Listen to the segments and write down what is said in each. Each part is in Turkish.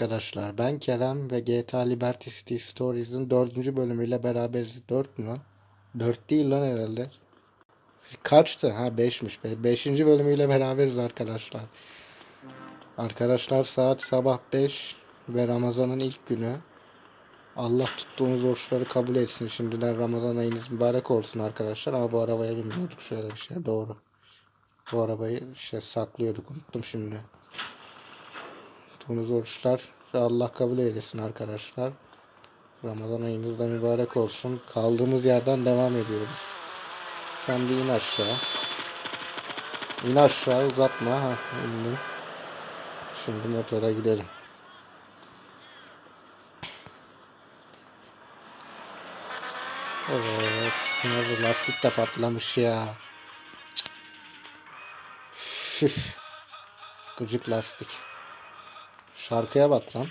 arkadaşlar. Ben Kerem ve GTA Liberty City Stories'in dördüncü bölümüyle beraberiz. Dört mü lan? Dört değil lan herhalde. Kaçtı? Ha beşmiş. Be- Beşinci bölümüyle beraberiz arkadaşlar. Arkadaşlar saat sabah 5 ve Ramazan'ın ilk günü. Allah tuttuğunuz oruçları kabul etsin. Şimdiden Ramazan ayınız mübarek olsun arkadaşlar. Ama bu arabaya binmiyorduk şöyle bir şey. Doğru. Bu arabayı işte saklıyorduk. Unuttum şimdi. Tuttuğunuz oruçlar Allah kabul eylesin arkadaşlar. Ramazan ayınız da mübarek olsun. Kaldığımız yerden devam ediyoruz. Sen bir in aşağı. İn aşağı uzatma. Ha, indim. Şimdi motora gidelim. Evet. Nerede lastik de patlamış ya. Üf. Gıcık lastik. Şarkıya bak lan.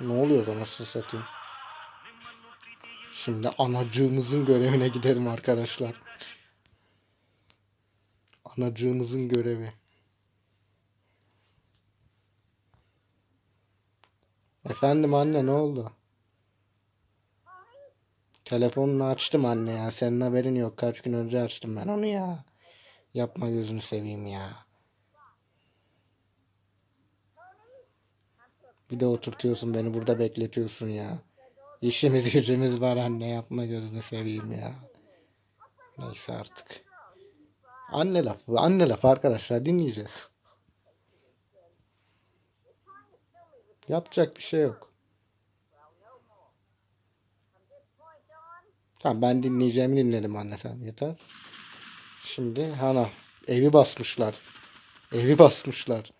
Ne oluyor anasını satayım. Şimdi anacığımızın görevine gidelim arkadaşlar. Anacığımızın görevi. Efendim anne ne oldu? Telefonunu açtım anne ya. Senin haberin yok. Kaç gün önce açtım ben onu ya. Yapma gözünü seveyim ya. Bir de oturtuyorsun beni burada bekletiyorsun ya. İşimiz gücümüz var anne yapma gözünü seveyim ya. Neyse artık. Anne lafı, anne lafı arkadaşlar dinleyeceğiz. Yapacak bir şey yok. Tamam ben dinleyeceğimi dinledim sen yeter. Şimdi hana evi basmışlar. Evi basmışlar.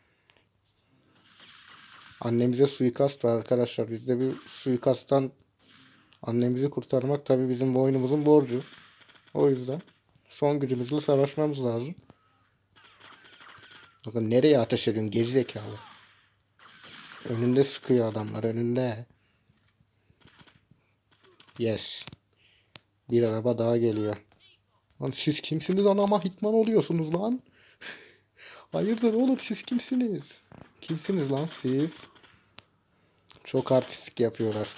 Annemize suikast var arkadaşlar. Biz de bir suikasttan annemizi kurtarmak tabii bizim boynumuzun borcu. O yüzden son gücümüzle savaşmamız lazım. Bakın nereye ateş ediyorsun gerizekalı. Önünde sıkıyor adamlar önünde. Yes. Bir araba daha geliyor. Lan siz kimsiniz anama hitman oluyorsunuz lan? Hayırdır oğlum siz kimsiniz? Kimsiniz lan siz? Çok artistik yapıyorlar.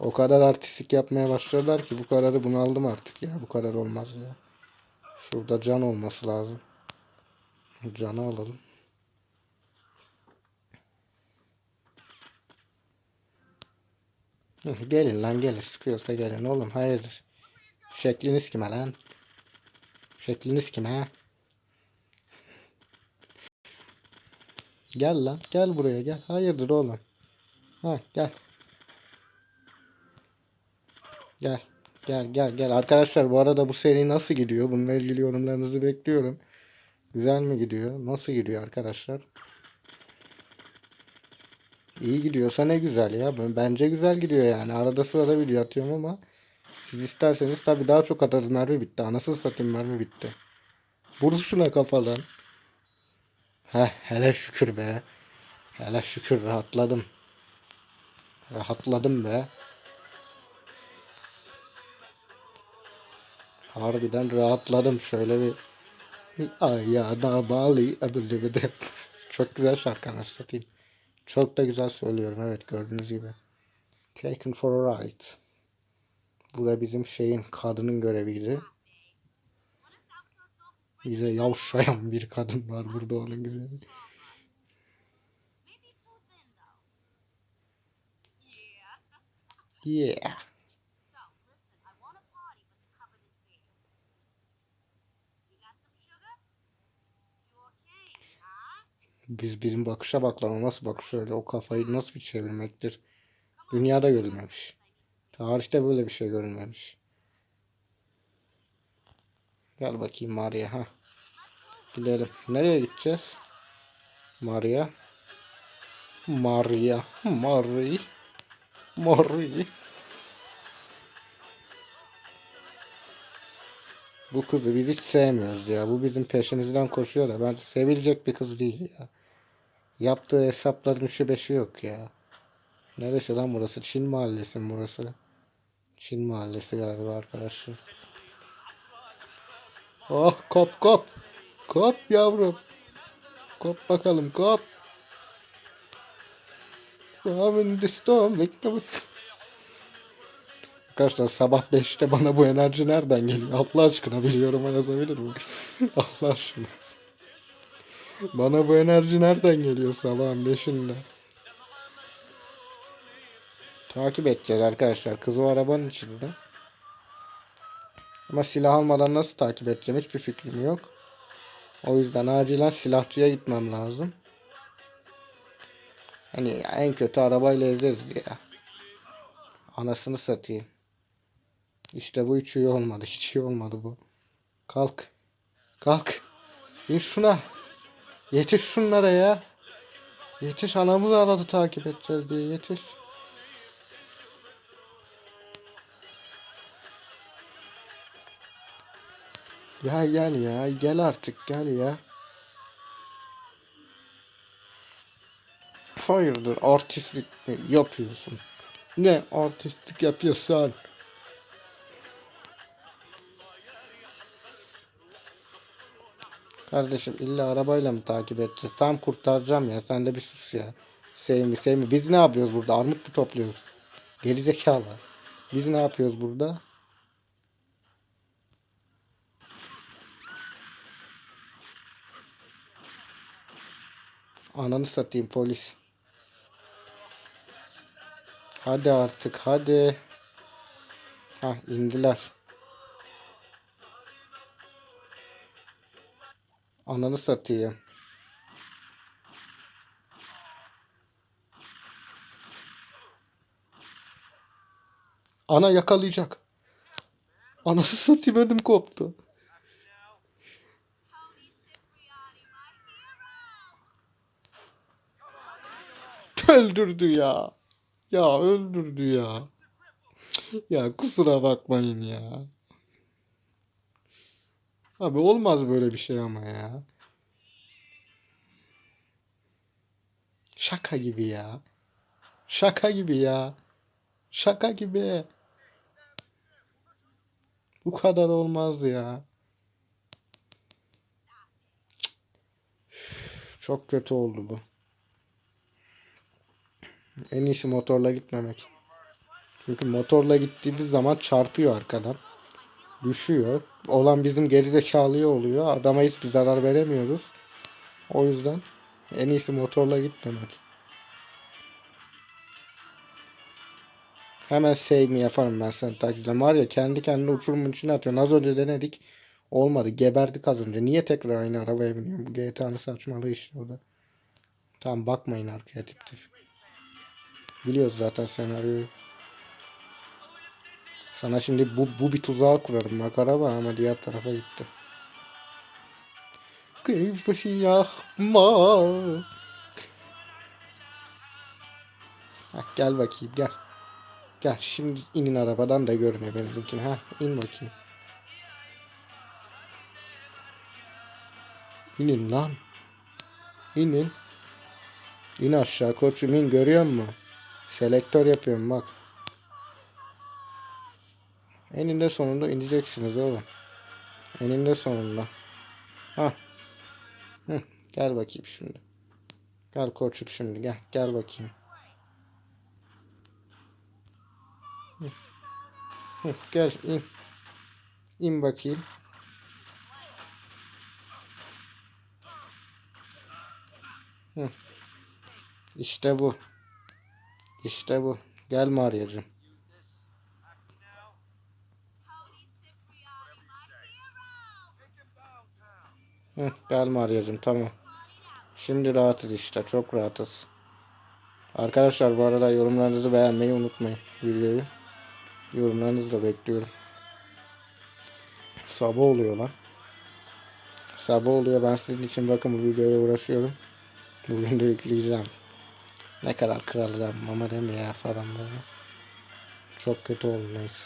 O kadar artistik yapmaya başladılar ki bu kararı bunaldım artık ya. Bu kadar olmaz ya. Şurada can olması lazım. Canı alalım. Gelin lan gelin. Sıkıyorsa gelin oğlum. Hayırdır? Şekliniz kime lan? Şekliniz kime? Gel lan. Gel buraya gel. Hayırdır oğlum? Ha gel. Gel. Gel gel gel. Arkadaşlar bu arada bu seri nasıl gidiyor? Bununla ilgili yorumlarınızı bekliyorum. Güzel mi gidiyor? Nasıl gidiyor arkadaşlar? İyi gidiyorsa ne güzel ya. Ben- Bence güzel gidiyor yani. Arada sırada video atıyorum ama siz isterseniz tabii daha çok atarız. Mermi bitti. Anasını satayım mermi bitti. Vur kafadan. Heh, hele şükür be. Hele şükür rahatladım. Rahatladım be. Harbiden rahatladım. Şöyle bir ayağına de. Çok güzel şarkı anasını satayım. Çok da güzel söylüyorum. Evet gördüğünüz gibi. Taken for a ride. Bu da bizim şeyin kadının göreviydi. Bize yavşayan bir kadın var burada onun görevi. Yeah. Biz bizim bakışa bak lan o nasıl bakış öyle o kafayı nasıl bir çevirmektir. Dünyada görülmemiş. Tarihte böyle bir şey görülmemiş. Gel bakayım Maria ha. Gidelim. Nereye gideceğiz? Maria. Maria. Marie. Marie. Bu kızı biz hiç sevmiyoruz ya. Bu bizim peşimizden koşuyor da ben sevilecek bir kız değil ya. Yaptığı hesapların üçü beşi yok ya. Neresi lan burası? Çin mahallesi mi burası? Çin mahallesi galiba arkadaşlar. Oh kop kop. Kop yavrum. Kop bakalım kop. Robin the Storm. Bekle. Arkadaşlar sabah 5'te bana bu enerji nereden geliyor? Allah aşkına bir yoruma yazabilir mi? Allah aşkına. Bana bu enerji nereden geliyor sabahın 5'inde? Takip edeceğiz arkadaşlar. Kız arabanın içinde. Ama silah almadan nasıl takip edeceğim hiçbir fikrim yok. O yüzden acilen silahçıya gitmem lazım. Hani en kötü arabayla ezeriz ya. Anasını satayım. İşte bu hiç iyi olmadı. Hiç iyi olmadı bu. Kalk. Kalk. İn şuna. Yetiş şunlara ya. Yetiş anamı da aradı takip edeceğiz diye yetiş. Ya gel ya gel artık gel ya. Hayırdır artistlik mi yapıyorsun? Ne artistlik yapıyorsan? Kardeşim illa arabayla mı takip edeceğiz? Tam kurtaracağım ya. Sen de bir sus ya. Sevmi sevmi. Biz ne yapıyoruz burada? Armut mu topluyoruz? Gerizekalı. Biz ne yapıyoruz burada? Ananı satayım polis. Hadi artık hadi. Ha indiler. Ananı satayım. Ana yakalayacak. Anası satayım ödüm koptu. Öldürdü ya. Ya öldürdü ya. Ya kusura bakmayın ya. Abi olmaz böyle bir şey ama ya. Şaka gibi ya. Şaka gibi ya. Şaka gibi. Bu kadar olmaz ya. Çok kötü oldu bu. En iyisi motorla gitmemek. Çünkü motorla gittiğimiz zaman çarpıyor arkadan. Düşüyor. Olan bizim gerizekalıya oluyor. Adama hiçbir zarar veremiyoruz. O yüzden en iyisi motorla gitmemek. Hemen save mi yaparım ben sen taksiden. Var ya kendi kendine uçurumun içine atıyorsun. Az önce denedik. Olmadı. Geberdik az önce. Niye tekrar aynı arabaya biniyorum? Bu GTA'nın saçmalığı işte o da. Tamam bakmayın arkaya tip tip. Biliyoruz zaten senaryoyu. Sana şimdi bu, bu bir tuzağı kurarım. Bak araba ama diğer tarafa gitti. Kıyıbaşı yakma. Heh, gel bakayım gel. Gel şimdi inin arabadan da görün benimkini. Ha in bakayım. İnin lan. İnin. İn aşağı koçum in görüyor musun? Selektör yapıyorum bak. Eninde sonunda ineceksiniz oğlum. Eninde sonunda. Ha. Gel bakayım şimdi. Gel koçum şimdi gel. Gel bakayım. Gel in. İn bakayım. İşte bu. İşte bu. Gel Maria'cığım. Gel Maria'cığım tamam. Şimdi rahatız işte. Çok rahatız. Arkadaşlar bu arada yorumlarınızı beğenmeyi unutmayın videoyu. Yorumlarınızı da bekliyorum. Sabah oluyor lan. Sabah oluyor. Ben sizin için bakın bu videoya uğraşıyorum. Bugün de yükleyeceğim. Ne kadar kralım ama deme ya falan böyle. Çok kötü oldu neyse.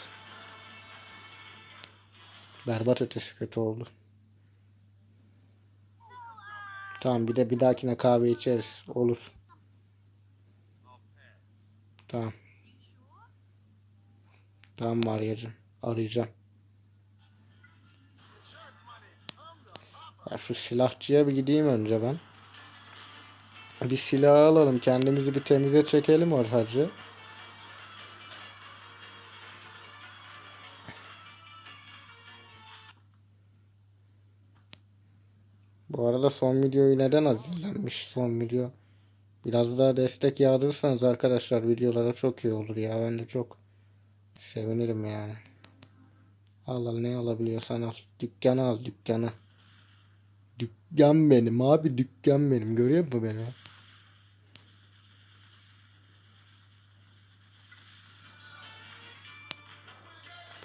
Berbat ötesi kötü oldu. Tamam bir de bir dahakine kahve içeriz. Olur. Tamam. Tamam Maria'cığım. Arayacağım. Ya şu silahçıya bir gideyim önce ben. Bir silah alalım. Kendimizi bir temize çekelim orhacı. Bu arada son videoyu neden az izlenmiş son video? Biraz daha destek yağdırırsanız arkadaşlar videolara çok iyi olur ya. Ben de çok sevinirim yani. Al al ne alabiliyorsan al. Dükkanı al dükkanı. Dükkan benim abi dükkan benim. Görüyor musun beni?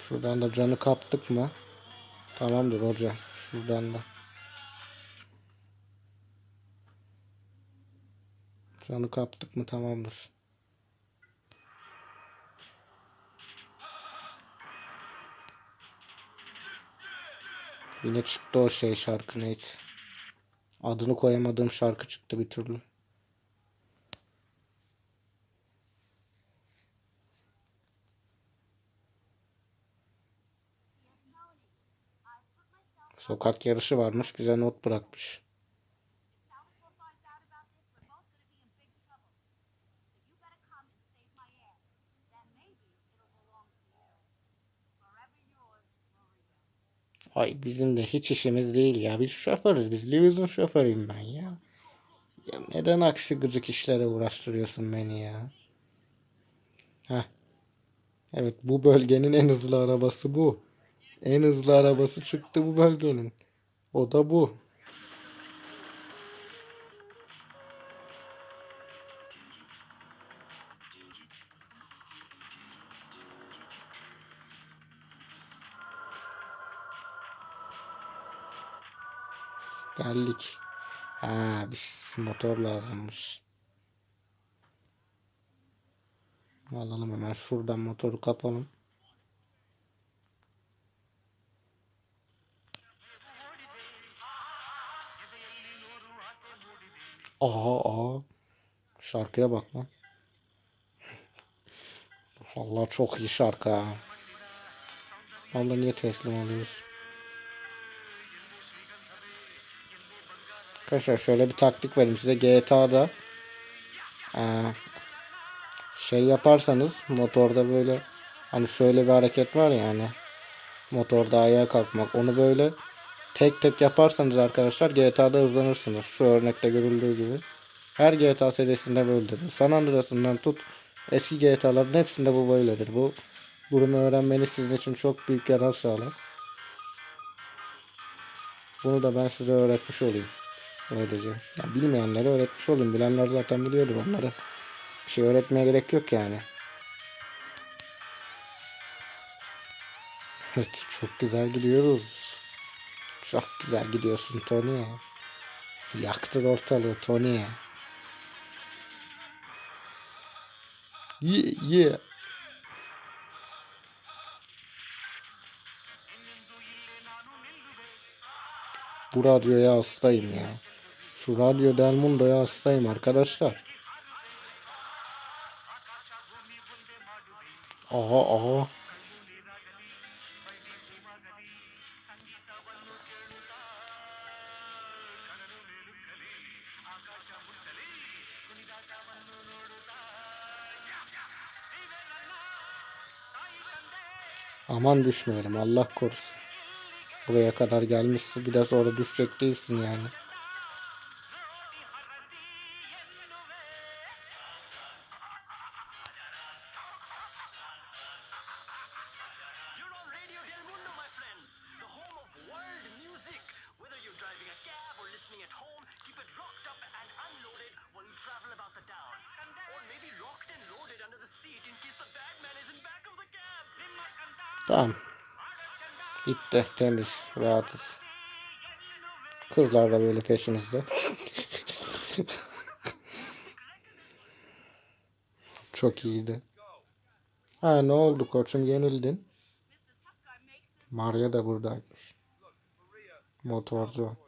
Şuradan da canı kaptık mı? Tamamdır hocam. Şuradan da. Canı kaptık mı tamamdır. Yine çıktı o şey şarkı neyse. Adını koyamadığım şarkı çıktı bir türlü. Sokak yarışı varmış bize not bırakmış. Ay bizim de hiç işimiz değil ya. Biz şoförüz. Biz Lewis'in şoförüyüm ben ya. Ya neden aksi gıcık işlere uğraştırıyorsun beni ya? Heh. Evet bu bölgenin en hızlı arabası bu. En hızlı arabası çıktı bu bölgenin. O da bu. Geldik. Ha, biz motor lazımmış. Alalım hemen şuradan motoru kapalım. Aha aha. Şarkıya bak lan. Allah çok iyi şarkı ha. Vallahi niye teslim oluyoruz? Arkadaşlar şöyle bir taktik vereyim size. GTA'da eee, şey yaparsanız motorda böyle hani şöyle bir hareket var ya hani motorda ayağa kalkmak. Onu böyle tek tek yaparsanız arkadaşlar GTA'da hızlanırsınız. Şu örnekte görüldüğü gibi. Her GTA serisinde böyledir. San Andreas'ından tut eski GTA'ların hepsinde bu böyledir. Bu durumu öğrenmeniz sizin için çok büyük yarar sağlar. Bunu da ben size öğretmiş olayım. Böylece. Ya bilmeyenlere öğretmiş olayım. Bilenler zaten biliyordur onları. Bir şey öğretmeye gerek yok yani. Evet çok güzel gidiyoruz. Çok güzel gidiyorsun Tony. Yaktın ortalığı Tony. Yeah, yeah. Bu radyoya hastayım ya. Şu radyo Del Mundo'ya hastayım arkadaşlar. Aha aha. Aman düşmeyelim Allah korusun. Buraya kadar gelmişsin bir de sonra düşecek değilsin yani. Tamam. Bitti temiz rahatız. Kızlar da böyle peşimizde. Çok iyiydi. Ha ne oldu koçum yenildin. Maria da buradaymış. Motorcu.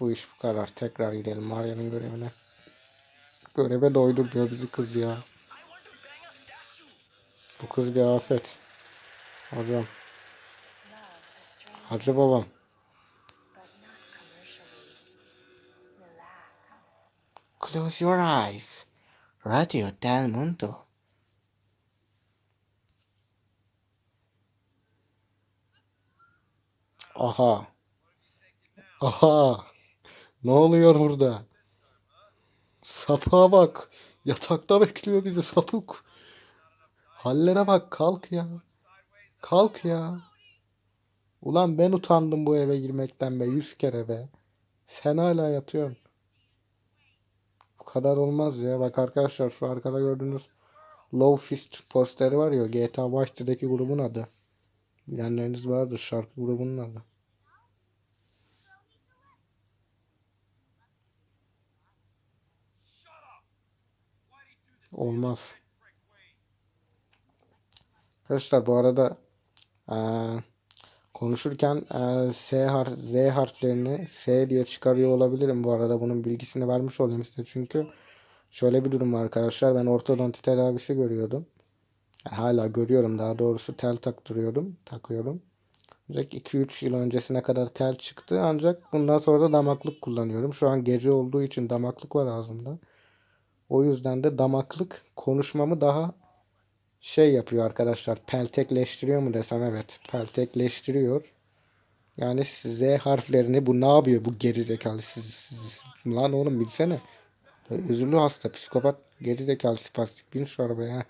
Bu iş bu kadar. Tekrar gidelim Maria'nın görevine. Göreve doydurmuyor bizi kız ya. Bu kız bir afet. Hocam. Hacı babam. Close your eyes. Radio Del Mundo. Aha. Aha. Ne oluyor burada? Sapığa bak. Yatakta bekliyor bizi sapık. Hallere bak kalk ya. Kalk ya. Ulan ben utandım bu eve girmekten be yüz kere be. Sen hala yatıyorsun. Bu kadar olmaz ya. Bak arkadaşlar şu arkada gördüğünüz Low Fist posteri var ya GTA Vice City'deki grubun adı. Bilenleriniz vardır şarkı grubunun adı. Olmaz. Arkadaşlar bu arada eee, konuşurken eee, S harf, Z harflerini S diye çıkarıyor olabilirim. Bu arada bunun bilgisini vermiş olayım size. Çünkü şöyle bir durum var arkadaşlar. Ben ortodonti tedavisi görüyordum. Yani hala görüyorum daha doğrusu tel taktırıyordum. Takıyorum. Ancak 2-3 yıl öncesine kadar tel çıktı. Ancak bundan sonra da damaklık kullanıyorum. Şu an gece olduğu için damaklık var ağzımda. O yüzden de damaklık konuşmamı daha şey yapıyor arkadaşlar. Peltekleştiriyor mu desem evet. Peltekleştiriyor. Yani Z harflerini bu ne yapıyor bu gerizekalı siz, siz lan oğlum bilsene. Özürlü hasta psikopat gerizekalı spastik bin şu arabaya.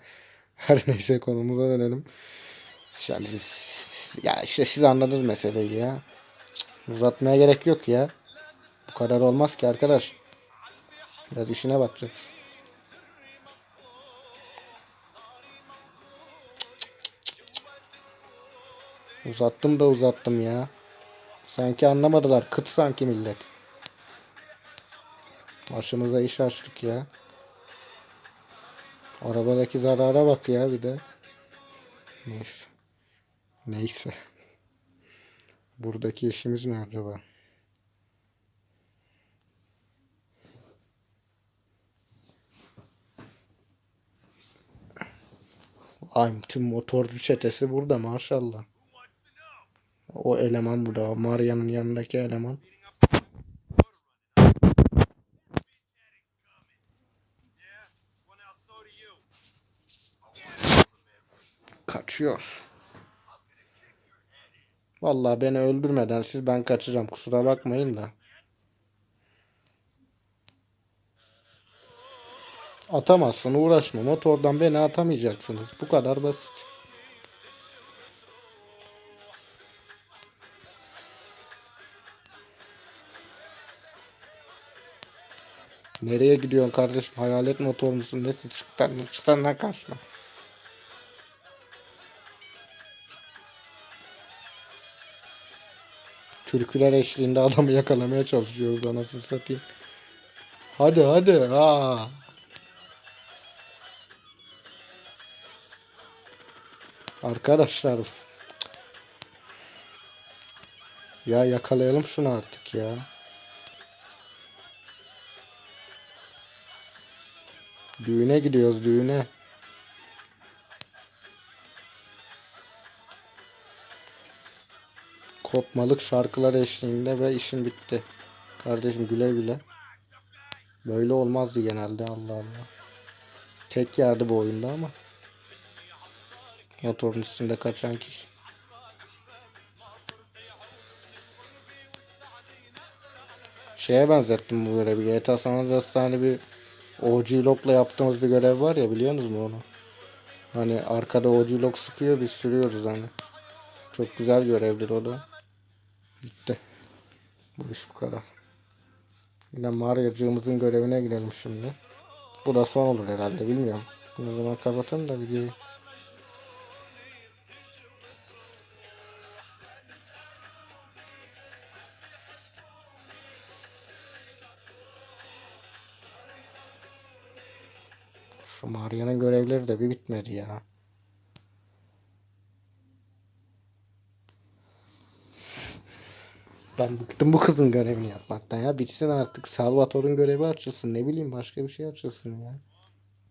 Her neyse konumuza dönelim. Yani ya işte siz anladınız meseleyi ya. Uzatmaya gerek yok ya. Bu kadar olmaz ki arkadaş. Biraz işine bakacaksın. Uzattım da uzattım ya. Sanki anlamadılar. Kıt sanki millet. Başımıza iş açtık ya. Arabadaki zarara bak ya bir de. Neyse. Neyse. Buradaki işimiz ne acaba? Ay tüm motorcu çetesi burada maşallah. O eleman burada. Maria'nın yanındaki eleman. Kaçıyor. Vallahi beni öldürmeden siz ben kaçacağım. Kusura bakmayın da. Atamazsın uğraşma. Motordan beni atamayacaksınız. Bu kadar basit. Nereye gidiyorsun kardeşim? Hayalet motor musun? Nesin? Çık lan, çık lan karşıma. Türküler eşliğinde adamı yakalamaya çalışıyoruz anasını satayım. Hadi hadi. Ha. Arkadaşlar. Ya yakalayalım şunu artık ya. Düğüne gidiyoruz düğüne. Kopmalık şarkılar eşliğinde ve işim bitti. Kardeşim güle güle. Böyle olmazdı genelde Allah Allah. Tek yerdi bu oyunda ama. Motorun üstünde kaçan kişi. Şeye benzettim bu görevi. GTA San Andreas'ta hani bir OG Lock'la yaptığımız bir görev var ya biliyor musunuz onu? Hani arkada OG Lock sıkıyor biz sürüyoruz hani. Çok güzel görevdir o da. Bitti. Bu iş bu kadar. Yine Maria'cığımızın görevine gidelim şimdi. Bu da son olur herhalde bilmiyorum. O zaman kapatın da videoyu. Maria'nın görevleri de bir bitmedi ya. Ben bıktım bu kızın görevini yapmaktan ya. Bitsin artık. Salvatore'un görevi açılsın. Ne bileyim başka bir şey açılsın ya.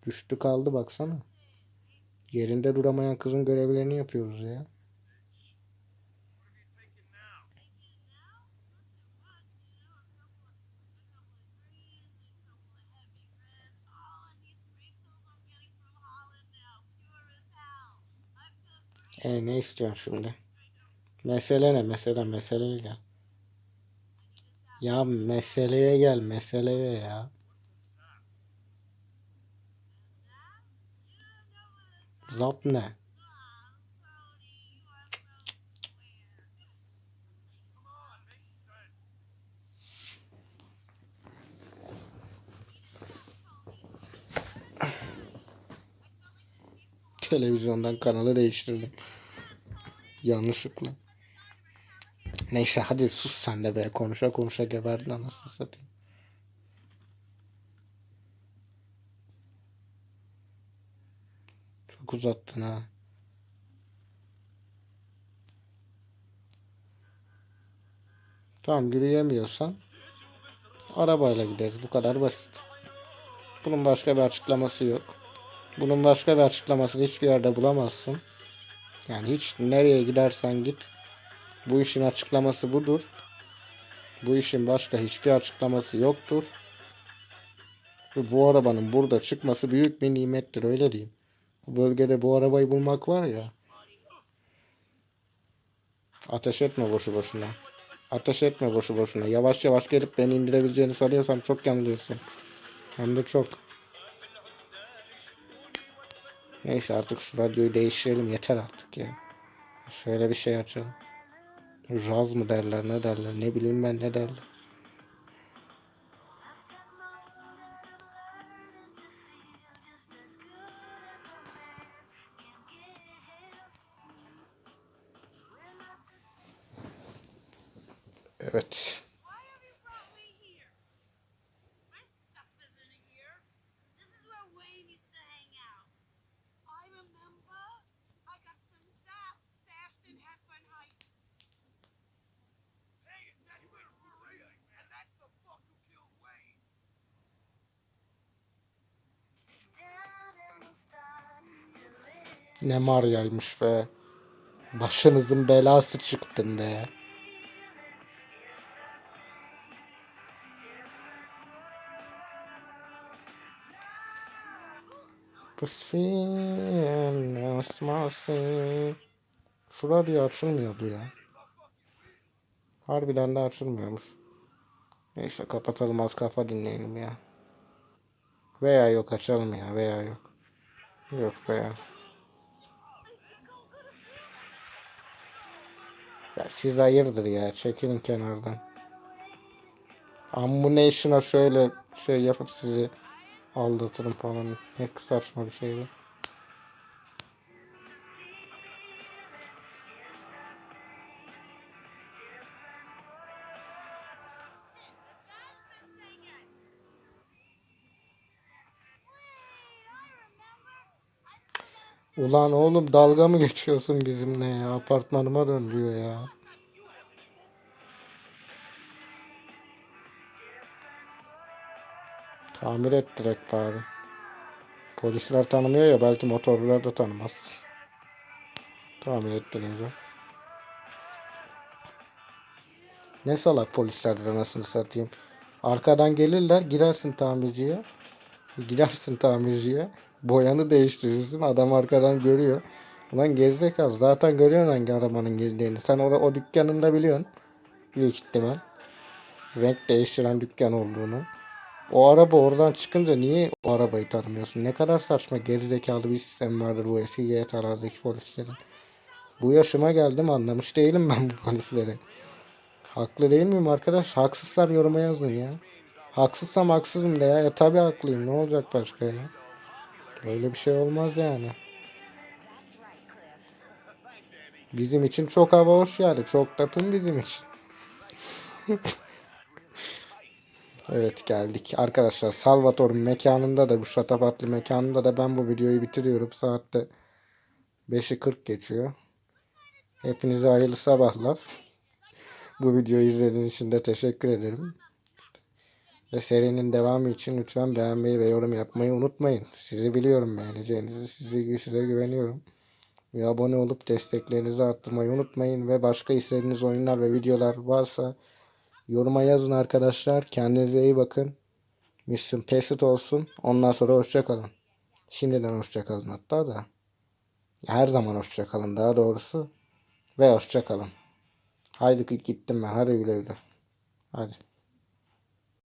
Düştü kaldı baksana. Yerinde duramayan kızın görevlerini yapıyoruz ya. E ne istiyorsun şimdi? Mesele ne? Mesele meseleye gel. Ya meseleye gel, meseleye ya. Zap ne? Televizyondan kanalı değiştirdim. Yanlışlıkla. Neyse hadi sus sen de be. Konuşa konuşa geberdin anasını satayım. Çok uzattın ha. Tamam yürüyemiyorsan arabayla gideriz. Bu kadar basit. Bunun başka bir açıklaması yok. Bunun başka bir açıklamasını hiçbir yerde bulamazsın. Yani hiç nereye gidersen git. Bu işin açıklaması budur. Bu işin başka hiçbir açıklaması yoktur. Bu arabanın burada çıkması büyük bir nimettir öyle diyeyim. Bu bölgede bu arabayı bulmak var ya. Ateş etme boşu boşuna. Ateş etme boşu boşuna. Yavaş yavaş gelip beni indirebileceğini sanıyorsan çok yanılıyorsun. Hem de çok. Neyse artık şu radyoyu değiştirelim yeter artık ya. Şöyle bir şey açalım. Raz mı derler ne derler ne bileyim ben ne derler. Ne Maria'ymış be. Başınızın belası çıktın be. Kısfin asması. Şu radyo açılmıyordu ya. Harbiden de açılmıyormuş. Neyse kapatalım az kafa dinleyelim ya. Veya yok açalım ya veya yok. Yok veya. Ya siz hayırdır ya çekilin kenardan. Ammunition'a şöyle şey yapıp sizi aldatırım falan. Ne saçma bir şey bu. Ulan oğlum dalga mı geçiyorsun bizimle ya? Apartmanıma dön diyor ya. Tamir et direkt bari. Polisler tanımıyor ya belki motorcular da tanımaz. Tamir ettirince. Ne salak polislerdir anasını satayım. Arkadan gelirler girersin tamirciye. Girersin tamirciye. Boyanı değiştirirsin. Adam arkadan görüyor. Ulan gerizekalı zaten görüyorsun hangi arabanın girdiğini. Sen orada o dükkanında biliyorsun. Büyük ihtimal. Renk değiştiren dükkan olduğunu. O araba oradan çıkınca niye o arabayı tanımıyorsun? Ne kadar saçma gerizekalı bir sistem vardır bu eski GTA'lardaki polislerin. Bu yaşıma geldim anlamış değilim ben bu polisleri. Haklı değil miyim arkadaş? Haksızsam yoruma yazın ya. Haksızsam haksızım de ya. E tabi haklıyım. Ne olacak başka ya? Böyle bir şey olmaz yani. Bizim için çok hava hoş yani. Çok tatın bizim için. evet geldik. Arkadaşlar Salvatore'un mekanında da bu şatafatlı mekanında da ben bu videoyu bitiriyorum. Saatte 5'i 40 geçiyor. Hepinize hayırlı sabahlar. Bu videoyu izlediğiniz için de teşekkür ederim. Ve serinin devamı için lütfen beğenmeyi ve yorum yapmayı unutmayın. Sizi biliyorum beğeneceğinizi. Sizi, size güveniyorum. Ve abone olup desteklerinizi arttırmayı unutmayın. Ve başka istediğiniz oyunlar ve videolar varsa yoruma yazın arkadaşlar. Kendinize iyi bakın. Mission Passed olsun. Ondan sonra hoşça kalın. Şimdiden hoşça kalın hatta da. Her zaman hoşça kalın daha doğrusu. Ve hoşça kalın. Haydi gittim ben. Hadi güle güle. Hadi.